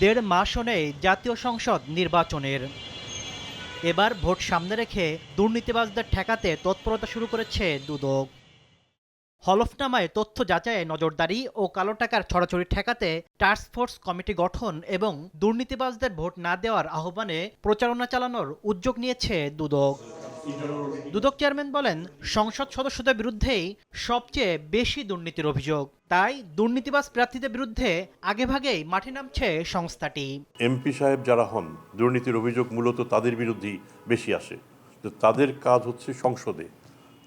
দেড় মাসও নেই জাতীয় সংসদ নির্বাচনের। এবার ভোট সামনে রেখে দুর্নীতিবাজদের ঠেকাতে তৎপরতা শুরু করেছে দুদক। হলফনামায় তথ্য যাচাইয়ে নজরদারি ও কালো টাকার ছড়াছড়ি ঠেকাতে টাস্কফোর্স কমিটি গঠন এবং দুর্নীতিবাজদের ভোট না দেওয়ার আহ্বানে প্রচারণা চালানোর উদ্যোগ নিয়েছে দুদক। দুদক চেয়ারম্যান বলেন, সংসদ সদস্যদের বিরুদ্ধেই সবচেয়ে বেশি দুর্নীতির অভিযোগ। তাই দুর্নীতিবাজ প্রার্থীদের বিরুদ্ধে আগেভাগেই মাঠে নামছে সংস্থাটি। এমপি সাহেব যারা হন, দুর্নীতির অভিযোগ মূলত তাদের বিরুদ্ধেই বেশি আসে। তো তাদের কাজ হচ্ছে সংসদে।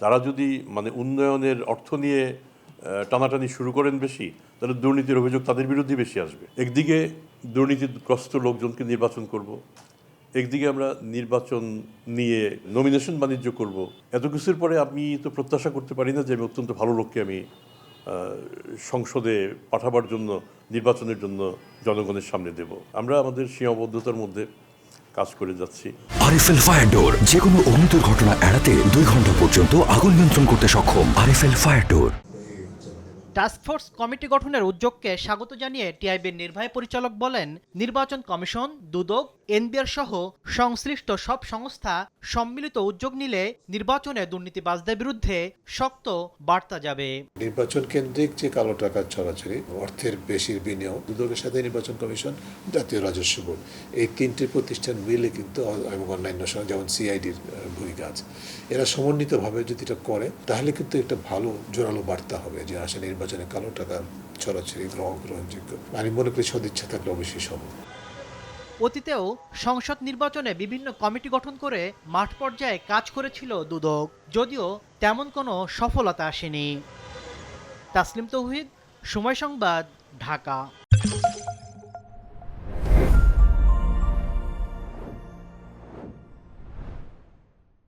তারা যদি মানে উন্নয়নের অর্থ নিয়ে টানাটানি শুরু করেন বেশি, তাহলে দুর্নীতির অভিযোগ তাদের বিরুদ্ধেই বেশি আসবে। একদিকে দুর্নীতিগ্রস্ত লোকজনকে নির্বাচন করব। একদিকে আমরা নির্বাচন নিয়ে নমিনেশন বাণিজ্য করব। এত কিছুর পরে আমি তো প্রত্যাশা করতে পারি না যে আমি অত্যন্ত ভালো লোককে আমি সংসদে পাঠাবার জন্য নির্বাচনের জন্য জনগণের সামনে দেব আমরা আমাদের সীমাবদ্ধতার মধ্যে কাজ করে যাচ্ছি আরএফএল ফায়ার ডোর যে কোনো অগ্নিতর ঘটনা এড়াতে দুই ঘণ্টা পর্যন্ত আগুন নিয়ন্ত্রণ করতে সক্ষম RFL fire door task force committee গঠনের উদ্যোগকে স্বাগত জানিয়ে টিআইবির নির্বাহী পরিচালক বলেন নির্বাচন কমিশন দুদক এনবিআর সহ সংশ্লিষ্ট সব সংস্থা সম্মিলিত উদ্যোগ নিলে নির্বাচনে দুর্নীতিবাজদের বিরুদ্ধে শক্ত বার্তা যাবে। নির্বাচন কেন্দ্রিক যে কালো টাকার ছড়াছড়ি, অর্থের বেশির বিনিয়োগ দুদকের সাথে নির্বাচন কমিশন, জাতীয় রাজস্ব বোর্ড, এই তিনটি প্রতিষ্ঠান মিলে কিন্তু এবং অন্যান্য যেমন সিআইডির ভূমিকা আছে। এরা সমন্বিতভাবে যদি এটা করে, তাহলে কিন্তু একটা ভালো, জোরালো বার্তা হবে যে আসলে নির্বাচনে কালো টাকার ছড়াছড়ি গ্রহণ গ্রহণযোগ্য আমি মনে করি সদিচ্ছা থাকলে অবশ্যই সম্ভব। অতীতেও সংসদ নির্বাচনে বিভিন্ন কমিটি গঠন করে মাঠ পর্যায়ে কাজ করেছিল দুদক। যদিও তেমন কোনো সফলতা আসেনি। তাসলিম তৌহিদ, সময় সংবাদ, ঢাকা।